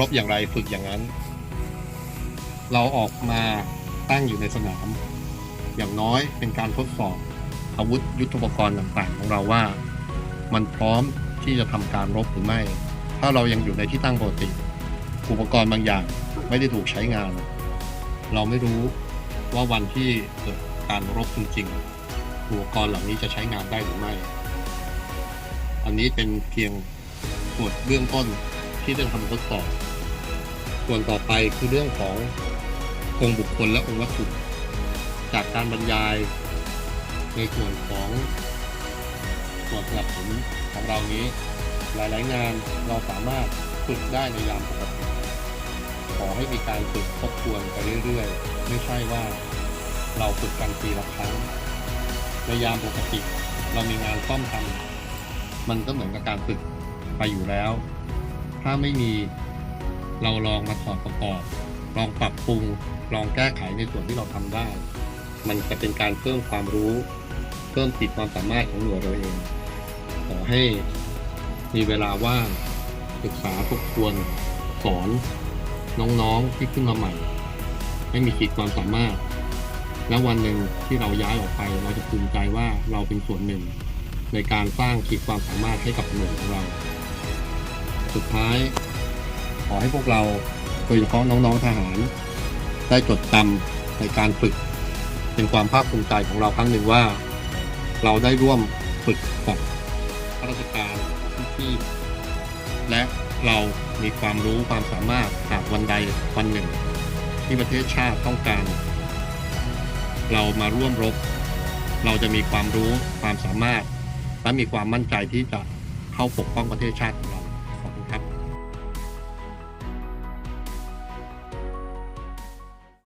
รบอย่างไรฝึกอย่างนั้น เราออกมาตั้งอยู่ในสนาม อย่างน้อยเป็นการทดสอบ อาวุธยุทโธปกรณ์ต่างๆ ของเราว่า มันพร้อมที่จะทำการรบหรือไม่ ถ้าเรายังอยู่ในที่ตั้งปกติ อุปกรณ์บางอย่างไม่ได้ถูกใช้งาน เราไม่รู้ว่าวันที่เกิดการรบจริงๆอุปกรณ์เหล่านี้จะใช้งานได้หรือไม่ อันนี้เป็นเพียงส่วนเบื้องต้นที่จะทำทดสอบ ส่วนต่อไปคือเรื่องขององค์บุคคลและองค์วัตถุจากการบรรยายในส่วนของส่วนสนับสนุนของเรานี้ หลายๆงานเราสามารถฝึกได้ในยามปกติขอให้มีการฝึกทบทวนไปเรื่อยๆ ไม่ใช่ว่าเราฝึกกันปีละครั้งในยามปกติเรามีงานซ่อมทำมันก็เหมือนกับการฝึกไปอยู่แล้ว ถ้าไม่มี เราลองมาถอดประกอบ ลองปรับปรุง ลองแก้ไขในส่วนที่เราทำได้ มันจะเป็นการเพิ่มความรู้ เพิ่มติดความสามารถของหน่วยเราเอง ขอให้มีเวลาว่างศึกษาทบทวนสอนน้องๆที่ขึ้นมาใหม่ ให้มีขีดความสามารถ แล้ววันหนึ่งที่เราย้ายออกไป เราจะภูมิใจว่าเราเป็นส่วนหนึ่ง ในการสร้างขีดความสามารถให้กับหน่วยของเรา สุดท้าย อให้พวกเราโดยเฉพาะน้องๆทหาร ได้จดจำในการฝึก เป็นความภาคภูมิใจของเราครั้งหนึ่งว่า เราได้ร่วมฝึกกับข้าราชการที่และเรามีความรู้ความสามารถหากวันใดวันหนึ่ง ที่ประเทศชาติต้องการ เรามาร่วมรบ เราจะมีความรู้ความสามารถ และมีความมั่นใจที่จะเข้าปกป้องประเทศชาติของเรา